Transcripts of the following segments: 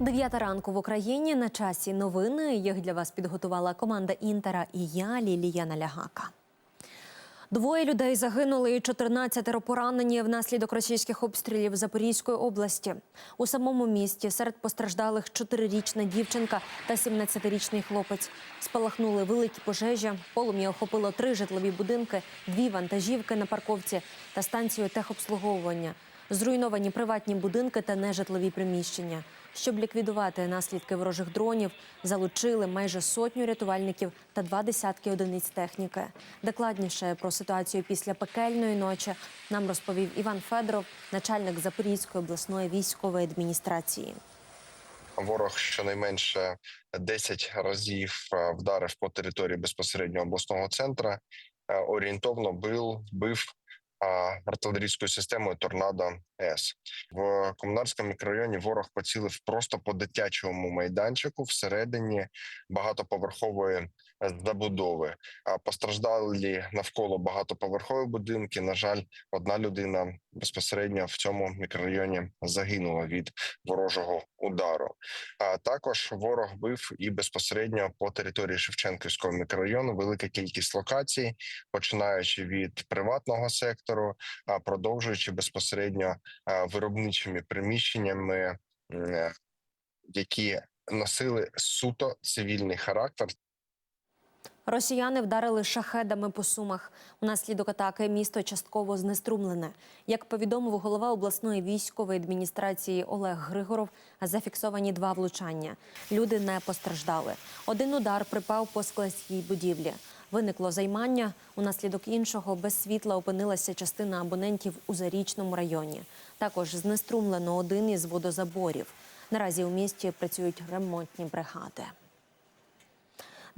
Дев'ята ранку в Україні на часі новини. Їх для вас підготувала команда Інтера і я, Лілія Налягака. Двоє людей загинули і 14 поранені внаслідок російських обстрілів Запорізької області. У самому місті серед постраждалих 4-річна дівчинка та 17-річний хлопець. Спалахнули великі пожежі. Полум'я охопило три житлові будинки, дві вантажівки на парковці та станцію техобслуговування. Зруйновані приватні будинки та нежитлові приміщення. Щоб ліквідувати наслідки ворожих дронів, залучили майже сотню рятувальників та два десятки одиниць техніки. Докладніше про ситуацію після пекельної ночі нам розповів Іван Федоров, начальник Запорізької обласної військової адміністрації. Ворог щонайменше 10 разів е, вдарив по території безпосередньо обласного центру. Е, Орієнтовно бив, бив артилерійською системою Торнадо С в комунарському мікрорайоні. Ворог поцілив просто по дитячому майданчику всередині багатоповерхової забудови. А постраждалі навколо багатоповерхові будинки. На жаль, одна людина безпосередньо в цьому мікрорайоні загинула від ворожого удару. А також ворог бив і безпосередньо по території Шевченківського мікрорайону велика кількість локацій, починаючи від приватного сектору, а продовжуючи безпосередньо виробничими приміщеннями, які носили суто цивільний характер. Росіяни вдарили шахедами по сумах. Унаслідок атаки місто частково знеструмлене. Як повідомив голова обласної військової адміністрації Олег Григоров, зафіксовані два влучання. Люди не постраждали. Один удар припав по складській будівлі. Виникло займання. Унаслідок іншого без світла опинилася частина абонентів у зарічному районі. Також знеструмлено один із водозаборів. Наразі у місті працюють ремонтні бригади.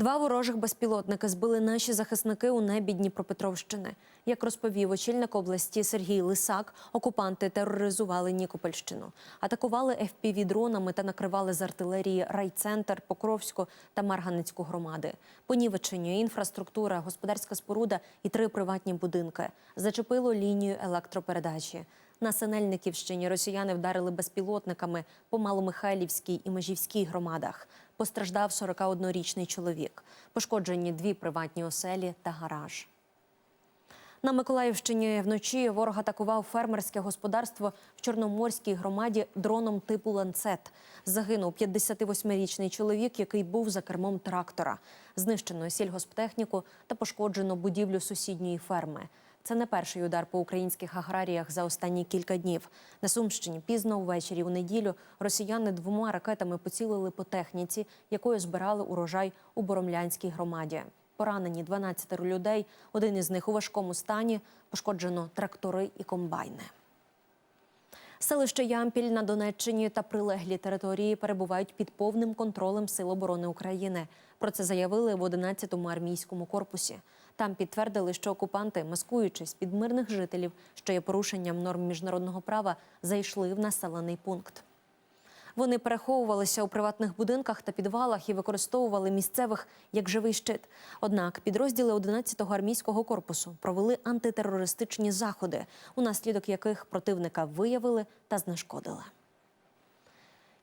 Два ворожих безпілотники збили наші захисники у небі Дніпропетровщини. Як розповів очільник області Сергій Лисак, окупанти тероризували Нікопольщину, атакували fpv дронами та накривали з артилерії райцентр, Покровську та Марганецьку громади. Понівечені інфраструктура, господарська споруда і три приватні будинки. Зачепило лінію електропередачі. На Синельниківщині росіяни вдарили безпілотниками по Маломихайлівській і Межівській громадах. Постраждав 41-річний чоловік. Пошкоджені дві приватні оселі та гараж. На Миколаївщині вночі ворог атакував фермерське господарство в Чорноморській громаді дроном типу ланцет. Загинув 58-річний чоловік, який був за кермом трактора. Знищено сільгосптехніку та пошкоджено будівлю сусідньої ферми. Це не перший удар по українських аграріях за останні кілька днів. На Сумщині пізно ввечері у неділю росіяни двома ракетами поцілили по техніці, якою збирали урожай у Боромлянській громаді. Поранені 12 людей. Один із них у важкому стані. Пошкоджено трактори і комбайни. Селище Ямпіль на Донеччині та прилеглі території перебувають під повним контролем Сил оборони України. Про це заявили в 11-му армійському корпусі. Там підтвердили, що окупанти, маскуючись під мирних жителів, що є порушенням норм міжнародного права, зайшли в населений пункт. Вони переховувалися у приватних будинках та підвалах і використовували місцевих як живий щит. Однак підрозділи 11-го армійського корпусу провели антитерористичні заходи, унаслідок яких противника виявили та знешкодили.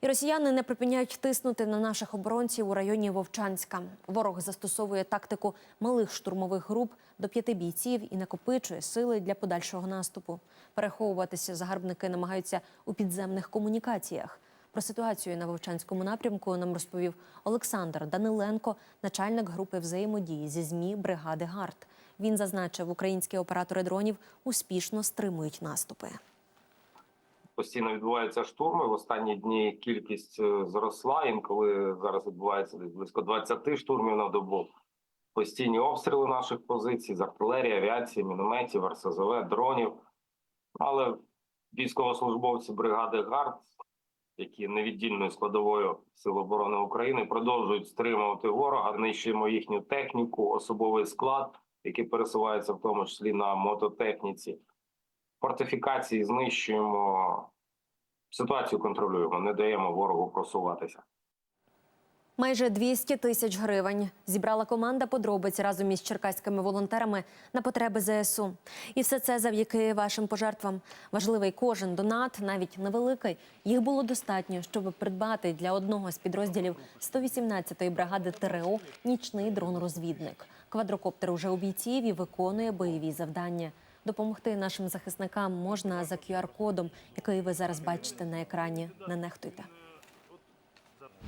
І росіяни не припиняють тиснути на наших оборонців у районі Вовчанська. Ворог застосовує тактику малих штурмових груп до п'яти бійців і накопичує сили для подальшого наступу. Переховуватися загарбники намагаються у підземних комунікаціях. Про ситуацію на Вовчанському напрямку нам розповів Олександр Даниленко, начальник групи взаємодії зі ЗМІ бригади ГАРД. Він зазначив, українські оператори дронів успішно стримують наступи. Постійно відбуваються штурми. В останні дні кількість е, зросла. Інколи зараз відбувається десь близько 20 штурмів на добу. Постійні обстріли наших позицій з артилерії, авіації, мінометів, РСЗВ, дронів. Але військовослужбовці бригади ГАРД, які невіддільною складовою Сил оборони України, продовжують стримувати ворога, нищуємо їхню техніку, особовий склад, який пересувається в тому числі на мототехніці фортифікації знищуємо, ситуацію контролюємо, не даємо ворогу просуватися. Майже 200 тисяч гривень зібрала команда подробиць разом із черкаськими волонтерами на потреби ЗСУ. І все це завдяки вашим пожертвам. Важливий кожен донат, навіть невеликий. Їх було достатньо, щоб придбати для одного з підрозділів 118-ї бригади ТРО нічний дрон-розвідник. Квадрокоптер уже у бійців і виконує бойові завдання. Допомогти нашим захисникам можна за QR-кодом, який ви зараз бачите на екрані. Не нехтуйте.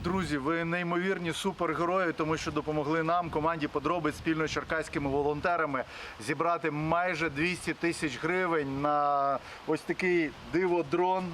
Друзі, ви неймовірні супергерої, тому що допомогли нам, команді подробиць спільно з черкаськими волонтерами, зібрати майже 200 тисяч гривень на ось такий диво-дрон,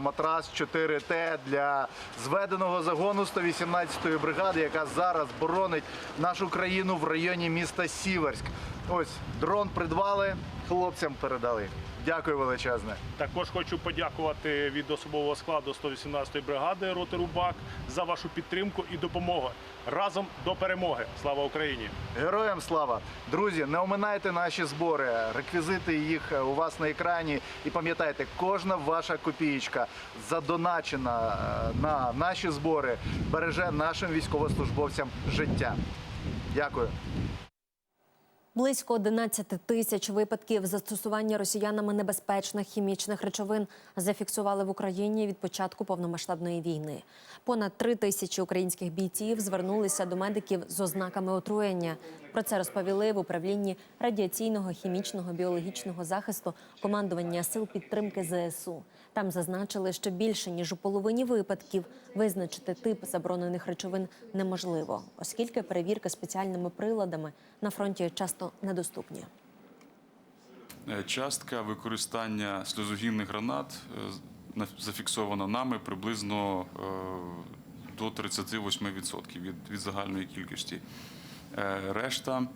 матрас 4Т для зведеного загону 118-ї бригади, яка зараз боронить нашу країну в районі міста Сіверськ. Ось дрон придбали, хлопцям передали. Дякую величезне. Також хочу подякувати від особового складу 118-ї бригади роти Рубак за вашу підтримку і допомогу. Разом до перемоги. Слава Україні! Героям слава! Друзі, не оминайте наші збори. Реквізити їх е, у вас на екрані. І пам'ятайте, кожна ваша копієчка задоначена е, на наші збори береже нашим військовослужбовцям життя. Дякую. Близько 11 тисяч випадків застосування росіянами небезпечних хімічних речовин зафіксували в Україні від початку повномасштабної війни. Понад три тисячі українських бійців звернулися до медиків з ознаками отруєння. Про це розповіли в управлінні радіаційного, хімічного, біологічного захисту командування сил підтримки ЗСУ. Там зазначили, що більше ніж у половині випадків визначити тип заборонених речовин неможливо, оскільки перевірки спеціальними приладами на фронті часто недоступні. Е, Частка використання сльозогінних гранат е, на- зафіксована нами приблизно е, до 38% від, від загальної кількості. Е, Решта е,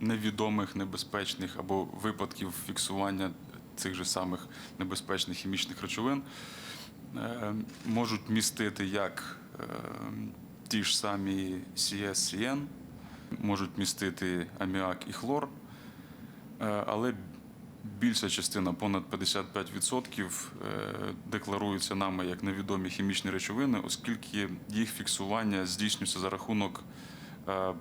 невідомих небезпечних або випадків фіксування цих же самих небезпечних хімічних речовин е, можуть містити як ті ж самі CS-CN, можуть містити аміак і хлор, але більша частина, понад 55%, е, декларуються нами як невідомі хімічні речовини, оскільки їх фіксування здійснюється за рахунок е, е,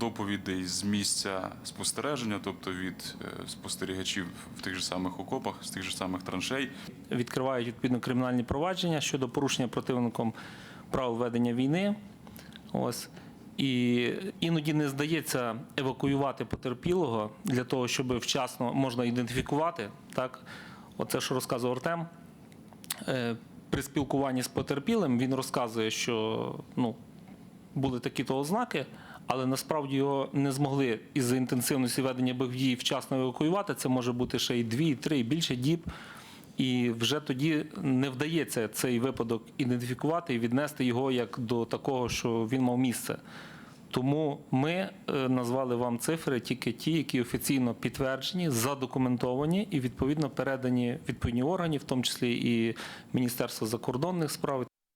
доповідей з місця спостереження, тобто від спостерігачів в тих же самих окопах, з тих же самих траншей. відкривають відповідно кримінальні провадження щодо порушення противником прав ведення війни. Ось. І іноді не здається евакуювати потерпілого для того, щоб вчасно можна ідентифікувати. Так, оце, що розказував Артем. Е, При спілкуванні з потерпілим він розказує, що ну, були такі-то ознаки, але насправді його не змогли із-за інтенсивності ведення бойових дій вчасно евакуювати. Це може бути ще й дві, і три, і більше діб. І вже тоді не вдається цей випадок ідентифікувати і віднести його як до такого, що він мав місце. Тому ми е, назвали вам цифри тільки ті, які офіційно підтверджені, задокументовані і відповідно передані відповідні органи, в тому числі і Міністерство закордонних справ